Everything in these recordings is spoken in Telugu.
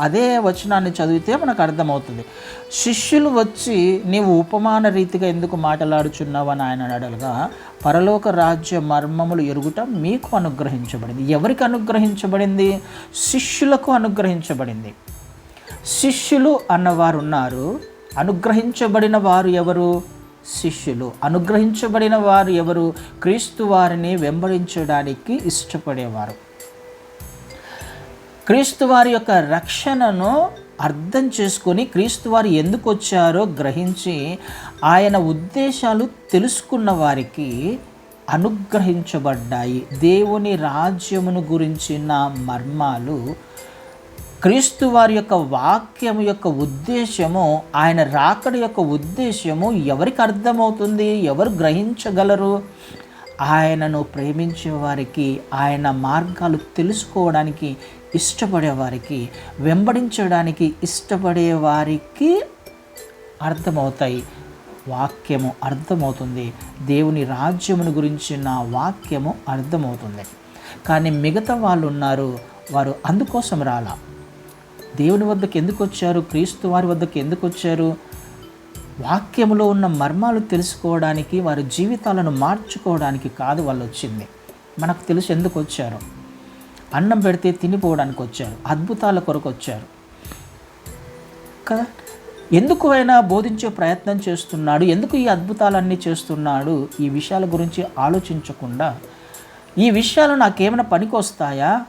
అదే వచనాన్ని చదివితే మనకు అర్థమవుతుంది. శిష్యులు వచ్చి నీవు ఉపమాన రీతిగా ఎందుకు మాట్లాడుచున్నావు అని ఆయన అడగగా పరలోక రాజ్య మర్మములు ఎరుగుట మీకు అనుగ్రహించబడింది. ఎవరికి అనుగ్రహించబడింది? శిష్యులకు అనుగ్రహించబడింది. శిష్యులు అన్నవారు ఉన్నారు. అనుగ్రహించబడిన వారు ఎవరు? శిష్యులు. అనుగ్రహించబడిన వారు ఎవరు? క్రీస్తు వారిని వెంబడించడానికి ఇష్టపడేవారు. క్రీస్తు వారి యొక్క రక్షణను అర్థం చేసుకొని క్రీస్తు వారు ఎందుకు వచ్చారో గ్రహించి ఆయన ఉద్దేశాలు తెలుసుకున్న వారికి అనుగ్రహించబడ్డాయి. దేవుని రాజ్యమును గురించిన మర్మాలు క్రీస్తు వారి యొక్క వాక్యం యొక్క ఉద్దేశము ఆయన రాకడ యొక్క ఉద్దేశము ఎవరికి అర్థమవుతుంది ఎవరు గ్రహించగలరు ఆయనను ప్రేమించే వారికి ఆయన మార్గాలు తెలుసుకోవడానికి ఇష్టపడేవారికి వెంబడించడానికి ఇష్టపడే వారికి అర్థమవుతాయి. వాక్యము అర్థమవుతుంది. దేవుని రాజ్యమును గురించిన వాక్యము అర్థమవుతుంది. కానీ మిగతా వాళ్ళు ఉన్నారు వారు అందుకోసం రాలా? దేవుని వద్దకు ఎందుకు వచ్చారు? క్రీస్తు వారి వద్దకు ఎందుకు వచ్చారు? వాక్యములో ఉన్న మర్మాలు తెలుసుకోవడానికి వారి జీవితాలను మార్చుకోవడానికి కాదు వాళ్ళు వచ్చింది మనకు తెలుసు ఎందుకు వచ్చారు? అన్నం పెడితే తినిపోవడానికి వచ్చారు. అద్భుతాల కొరకు వచ్చారు. కదా? ఎందుకు అయినా బోధించే ప్రయత్నం చేస్తున్నాడు? ఎందుకు ఈ అద్భుతాలన్నీ చేస్తున్నాడు? ఈ విషయాల గురించి ఆలోచించకుండా ఈ విషయాలు నాకేమైనా పనికొస్తాయా?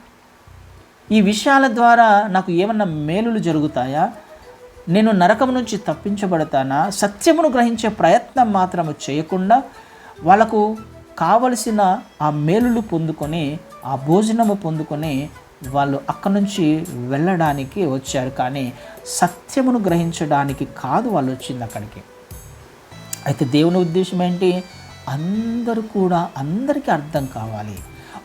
ఈ విషయాల ద్వారా నాకు ఏమైనా మేలులు జరుగుతాయా? నేను నరకం నుంచి తప్పించబడతానా? సత్యమును గ్రహించే ప్రయత్నం మాత్రము చేయకుండా వాళ్ళకు కావలసిన ఆ మేలులు పొందుకొని ఆ భోజనము పొందుకొని వాళ్ళు అక్కడి నుంచి వెళ్ళడానికి వచ్చారు. కానీ సత్యమును గ్రహించడానికి కాదు వాళ్ళు వచ్చింది అక్కడికి. అయితే దేవుని ఉద్దేశం ఏంటి? అందరూ కూడా అందరికీ అర్థం కావాలి.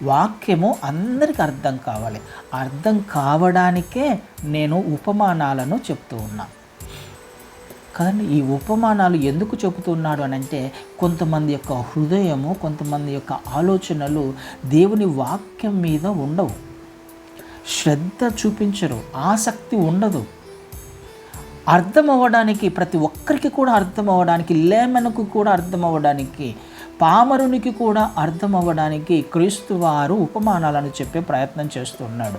వాక్యము అందరికీ అర్థం కావాలి. అర్థం కావడానికే నేను ఉపమానాలను చెప్తూ ఉన్నా. కానీ ఈ ఉపమానాలు ఎందుకు చెబుతున్నాడు అని అంటే కొంతమంది యొక్క హృదయము కొంతమంది యొక్క ఆలోచనలు దేవుని వాక్యం మీద ఉండవు. శ్రద్ధ చూపించరు ఆసక్తి ఉండదు. అర్థం అవ్వడానికి ప్రతి ఒక్కరికి కూడా అర్థం అవ్వడానికి లేమనకు కూడా అర్థం అవ్వడానికి పామరునికి కూడా అర్థం అవ్వడానికి క్రీస్తు వారు ఉపమానాలను చెప్పే ప్రయత్నం చేస్తున్నాడు.